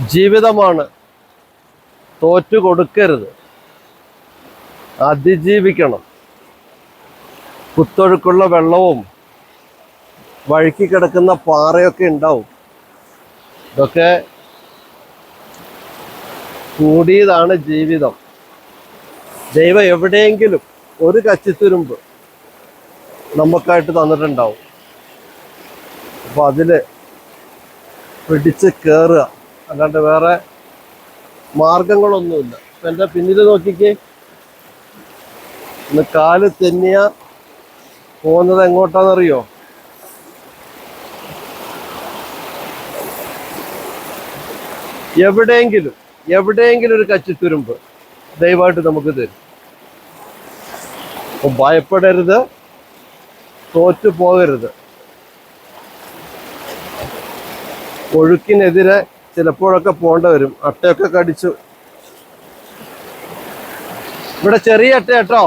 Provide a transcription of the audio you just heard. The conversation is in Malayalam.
ജീവിതമാണ്. തോറ്റു കൊടുക്കരുത്. അതിജീവിക്കണം. കുത്തൊഴുക്കുള്ള വെള്ളവും വഴുക്കി കിടക്കുന്ന പാറയൊക്കെ ഉണ്ടാവും. ഇതൊക്കെ കൂടിയതാണ് ജീവിതം. ദൈവം എവിടെയെങ്കിലും ഒരു കച്ചിത്തുരുമ്പ് നമുക്കായിട്ട് തന്നിട്ടുണ്ടാവും. അപ്പം അതിൽ പിടിച്ച് കയറുക അല്ലാണ്ട് വേറെ മാർഗങ്ങളൊന്നുമില്ല. ഇപ്പം എന്റെ പിന്നിൽ നോക്കിക്കേ. ഇന്ന് കാൽ തെന്നിയ പോകുന്നത് എങ്ങോട്ടാണെന്നറിയോ എവിടെയെങ്കിലും എവിടെയെങ്കിലും ഒരു കച്ചിത്തുരുമ്പ് ദയവായിട്ട് നമുക്ക് തരും. അപ്പം ഭയപ്പെടരുത്. തോറ്റു പോകരുത് ഒഴുക്കിനെതിരെ ചിലപ്പോഴൊക്കെ പോകേണ്ട വരും. അട്ടയൊക്കെ കടിച്ചു. ഇവിടെ ചെറിയ അട്ട കേട്ടോ